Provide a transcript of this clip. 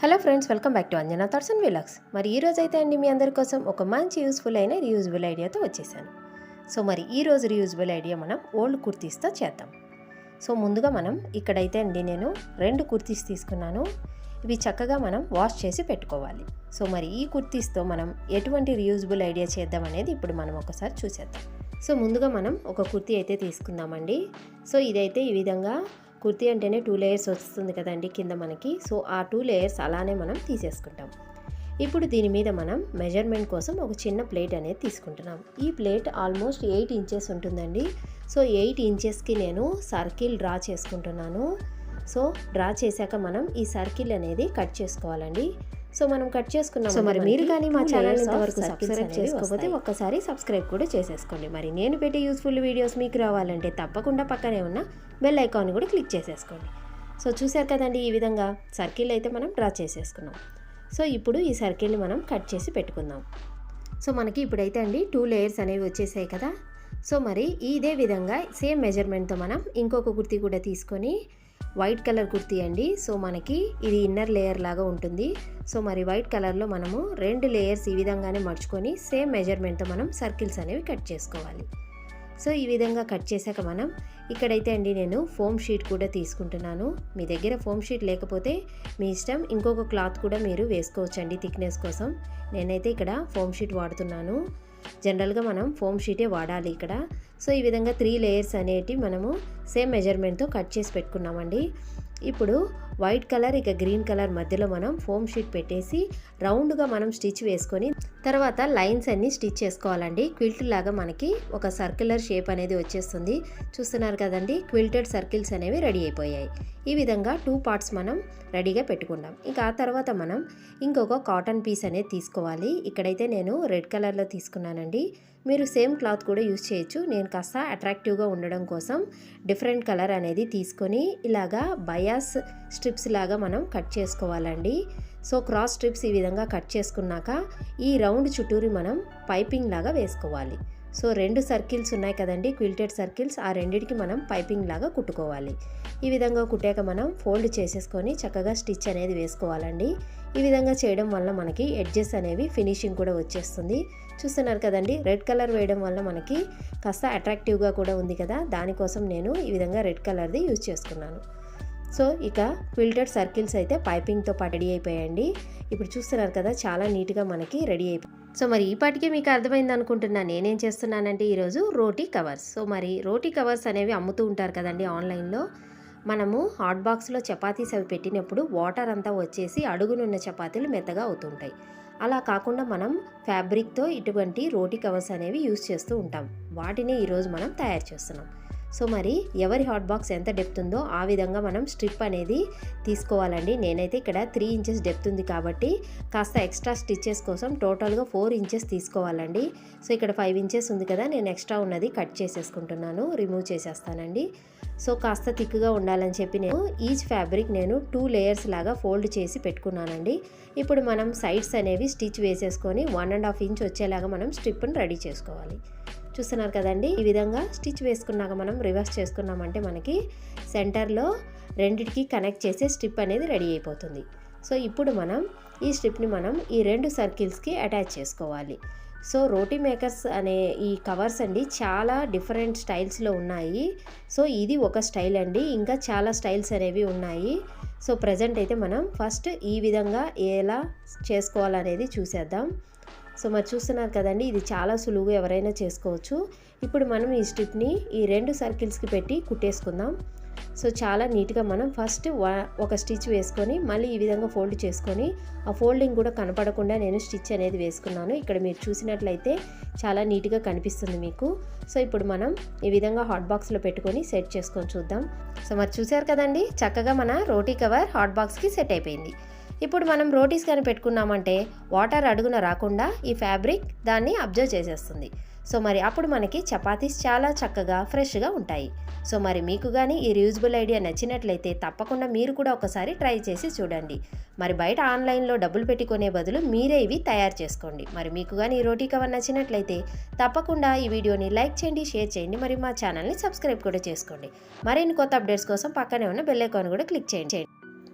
Hello friends welcome back to Anjana thoughts and vlogs మరి ఈ రోజు అయితే అండి మీ అందరి కోసం ఒక మంచి యూస్ఫుల్ అయిన రీయూజబుల్ ఐడియాతో వచ్చేసాను. సో మరి ఈ రోజు రీయూజబుల్ ఐడియా మనం ఓల్డ్ కుర్తీస్తో చేద్దాం. సో ముందుగా మనం ఇక్కడైతే అండి నేను రెండు కుర్తీస్ తీసుకున్నాను. ఇవి చక్కగా మనం వాష్ చేసి పెట్టుకోవాలి. సో మరి ఈ కుర్తీస్తో మనం ఎటువంటి రీయూజబుల్ ఐడియా చేద్దాం అనేది ఇప్పుడు మనం ఒకసారి చూసేద్దాం. సో ముందుగా మనం ఒక కుర్తీ అయితే తీసుకుందామండి. సో ఇదైతే ఈ విధంగా కుర్తీ అంటేనే టూ లేయర్స్ వస్తుంది కదండి కింద మనకి. సో ఆ టూ లేయర్స్ అలానే మనం తీసేసుకుంటాం. ఇప్పుడు దీని మీద మనం మెజర్మెంట్ కోసం ఒక చిన్న ప్లేట్ అనేది తీసుకుంటున్నాం. ఈ ప్లేట్ ఆల్మోస్ట్ ఎయిట్ ఇంచెస్ ఉంటుందండి. సో ఎయిట్ ఇంచెస్కి నేను సర్కిల్ డ్రా చేసుకుంటున్నాను. సో డ్రా చేశాక మనం ఈ సర్కిల్ అనేది కట్ చేసుకోవాలండి. సో మనం కట్ చేసుకున్నాం సో మరి మీరు కానీ మా ఛానల్ ఇంతవరకు సబ్స్క్రైబ్ చేసుకోకపోతే ఒక్కసారి సబ్స్క్రైబ్ కూడా చేసేసుకోండి. మరి నేను పెట్టే యూస్ఫుల్ వీడియోస్ మీకు రావాలంటే తప్పకుండా పక్కనే ఉన్న బెల్ ఐకాన్ కూడా క్లిక్ చేసేసుకోండి. సో చూసారు కదండి ఈ విధంగా సర్కిల్ అయితే మనం డ్రా చేసేసుకున్నాం. సో ఇప్పుడు ఈ సర్కిల్ని మనం కట్ చేసి పెట్టుకుందాం. సో మనకి ఇప్పుడైతే అండి టూ లేయర్స్ అనేవి వచ్చేసాయి కదా. సో మరి ఇదే విధంగా సేమ్ మెజర్మెంట్తో మనం ఇంకొక కుర్తీ కూడా తీసుకొని వైట్ కలర్ కుర్తీ అండి. సో మనకి ఇది ఇన్నర్ లేయర్ లాగా ఉంటుంది. సో మరి వైట్ కలర్లో మనము రెండు లేయర్స్ ఈ విధంగానే మర్చుకొని సేమ్ మెజర్మెంట్తో మనం సర్కిల్స్ అనేవి కట్ చేసుకోవాలి. సో ఈ విధంగా కట్ చేశాక మనం ఇక్కడైతే అండి నేను ఫోమ్ షీట్ కూడా తీసుకుంటున్నాను. మీ దగ్గర ఫోమ్ షీట్ లేకపోతే మీ ఇష్టం ఇంకొక క్లాత్ కూడా మీరు వేసుకోవచ్చండి థిక్నెస్ కోసం. నేనైతే ఇక్కడ ఫోమ్ షీట్ వాడుతున్నాను. జనరల్గా మనం ఫోమ్ షీటే వాడాలి ఇక్కడ. సో ఈ విధంగా త్రీ లేయర్స్ అనేటివి మనము సేమ్ మెజర్మెంట్తో కట్ చేసి పెట్టుకున్నామండి. ఇప్పుడు వైట్ కలర్ ఇక గ్రీన్ కలర్ మధ్యలో మనం ఫోమ్ షీట్ పెట్టేసి రౌండ్గా మనం స్టిచ్ వేసుకొని తర్వాత లైన్స్ అన్ని స్టిచ్ చేసుకోవాలండి. క్విల్ట్ లాగా మనకి ఒక సర్క్యులర్ షేప్ అనేది వచ్చేస్తుంది. చూస్తున్నారు కదండి క్విల్టెడ్ సర్కిల్స్ అనేవి రెడీ అయిపోయాయి. ఈ విధంగా టూ పార్ట్స్ మనం రెడీగా పెట్టుకుందాం ఇంకా ఆ తర్వాత మనం ఇంకొక కాటన్ పీస్ అనేది తీసుకోవాలి. ఇక్కడైతే నేను రెడ్ కలర్లో తీసుకున్నానండి. మీరు సేమ్ క్లాత్ కూడా యూస్ చేయొచ్చు. నేను కాస్త అట్రాక్టివ్గా ఉండడం కోసం డిఫరెంట్ కలర్ అనేది తీసుకొని ఇలాగా బయాస్ స్ట్రిప్స్ లాగా మనం కట్ చేసుకోవాలండి. సో క్రాస్ స్ట్రిప్స్ ఈ విధంగా కట్ చేసుకున్నాక ఈ రౌండ్ చుట్టూరి మనం పైపింగ్ లాగా వేసుకోవాలి. సో రెండు సర్కిల్స్ ఉన్నాయి కదండి క్విల్టెడ్ సర్కిల్స్ ఆ రెండిటికి మనం పైపింగ్ లాగా కుట్టుకోవాలి. ఈ విధంగా కుట్టాక మనం ఫోల్డ్ చేసేసుకొని చక్కగా స్టిచ్ అనేది వేసుకోవాలండి. ఈ విధంగా చేయడం వల్ల మనకి ఎడ్జెస్ అనేవి ఫినిషింగ్ కూడా వచ్చేస్తుంది. చూస్తున్నారు కదండి రెడ్ కలర్ వేయడం వల్ల మనకి కాస్త అట్రాక్టివ్గా కూడా ఉంది కదా దానికోసం నేను ఈ విధంగా రెడ్ కలర్ది యూజ్ చేసుకున్నాను. సో ఇక క్విల్టెడ్ సర్కిల్స్ అయితే పైపింగ్తో పాటు రెడీ అయిపోయాయండి. ఇప్పుడు చూస్తున్నారు కదా చాలా నీట్గా మనకి రెడీ అయిపోయి సో మరి ఈ పాటికే మీకు అర్థమైంది అనుకుంటున్నా. నేనేం చేస్తున్నానంటే ఈరోజు రోటీ కవర్స్. సో మరి రోటీ కవర్స్ అనేవి అమ్ముతూ ఉంటారు కదండి ఆన్లైన్లో. మనము హాట్ బాక్స్లో చపాతీస్ అవి పెట్టినప్పుడు వాటర్ అంతా వచ్చేసి అడుగునున్న చపాతీలు మెత్తగా అవుతుంటాయి. అలా కాకుండా మనం ఫ్యాబ్రిక్తో ఇటువంటి రోటీ కవర్స్ అనేవి యూస్ చేస్తూ ఉంటాం. వాటిని ఈరోజు మనం తయారు చేస్తున్నాం. సో మరి ఎవరి హాట్ బాక్స్ ఎంత డెప్త్ ఉందో ఆ విధంగా మనం స్ట్రిప్ అనేది తీసుకోవాలండి. నేనైతే ఇక్కడ త్రీ ఇంచెస్ డెప్త్ ఉంది కాబట్టి కాస్త ఎక్స్ట్రా స్టిచ్చెస్ కోసం టోటల్గా ఫోర్ ఇంచెస్ తీసుకోవాలండి. సో ఇక్కడ ఫైవ్ ఇంచెస్ ఉంది కదా నేను ఎక్స్ట్రా ఉన్నది కట్ చేసేసుకుంటున్నాను రిమూవ్ చేసేస్తానండి. సో కాస్త థిక్గా ఉండాలని చెప్పి నేను ఈచ్ ఫ్యాబ్రిక్ నేను టూ లేయర్స్ లాగా ఫోల్డ్ చేసి పెట్టుకున్నానండి. ఇప్పుడు మనం సైడ్స్ అనేవి స్టిచ్ వేసేసుకొని వన్ అండ్ హాఫ్ ఇంచ్ వచ్చేలాగా మనం స్ట్రిప్ను రెడీ చేసుకోవాలి. చూస్తున్నారు కదండి. ఈ విధంగా స్టిచ్ వేసుకున్నాక మనం రివర్స్ చేసుకున్నామంటే మనకి సెంటర్లో రెండిటికి కనెక్ట్ చేసే స్ట్రిప్ అనేది రెడీ అయిపోతుంది. సో ఇప్పుడు మనం ఈ స్ట్రిప్ని మనం ఈ రెండు సర్కిల్స్కి అటాచ్ చేసుకోవాలి. సో రోటీ మేకర్స్ అనే ఈ కవర్స్ అండి చాలా డిఫరెంట్ స్టైల్స్లో ఉన్నాయి. సో ఇది ఒక స్టైల్ అండి. ఇంకా చాలా స్టైల్స్ అనేవి ఉన్నాయి. సో ప్రజెంట్ అయితే మనం ఫస్ట్ ఈ విధంగా ఎలా చేసుకోవాలనేది చూసేద్దాం. సో మరి చూస్తున్నారు కదండి ఇది చాలా సులువుగా ఎవరైనా చేసుకోవచ్చు. ఇప్పుడు మనం ఈ స్ట్రిప్ని ఈ రెండు సర్కిల్స్కి పెట్టి కుట్టేసుకుందాం. సో చాలా నీట్గా మనం ఫస్ట్ ఒక స్టిచ్ వేసుకొని మళ్ళీ ఈ విధంగా ఫోల్డ్ చేసుకొని ఆ ఫోల్డింగ్ కూడా కనపడకుండా నేను స్టిచ్ అనేది వేసుకున్నాను. ఇక్కడ మీరు చూసినట్లయితే చాలా నీట్గా కనిపిస్తుంది మీకు. సో ఇప్పుడు మనం ఈ విధంగా హాట్ బాక్స్లో పెట్టుకొని సెట్ చేసుకొని చూద్దాం. సో మరి చూసారు కదండి చక్కగా మన రోటీ కవర్ హాట్ బాక్స్కి సెట్ అయిపోయింది. ఇప్పుడు మనం రోటీస్ కానీ పెట్టుకున్నామంటే వాటర్ అడుగున రాకుండా ఈ ఫ్యాబ్రిక్ దాన్ని అబ్జర్వ్ చేసేస్తుంది. సో మరి అప్పుడు మనకి చపాతీస్ చాలా చక్కగా ఫ్రెష్గా ఉంటాయి. సో మరి మీకు కానీ ఈ రీయూజబుల్ ఐడియా నచ్చినట్లయితే తప్పకుండా మీరు కూడా ఒకసారి ట్రై చేసి చూడండి. మరి బయట ఆన్లైన్లో డబ్బులు పెట్టుకునే బదులు మీరే ఇవి తయారు చేసుకోండి. మరి మీకు కానీ ఈ రోటీ కవర్ నచ్చినట్లయితే తప్పకుండా ఈ వీడియోని లైక్ చేయండి షేర్ చేయండి మరి మా ఛానల్ని సబ్స్క్రైబ్ కూడా చేసుకోండి. మరిన్ని కొత్త అప్డేట్స్ కోసం పక్కనే ఉన్న బెల్ ఐకాన్ కూడా క్లిక్ చేయండి.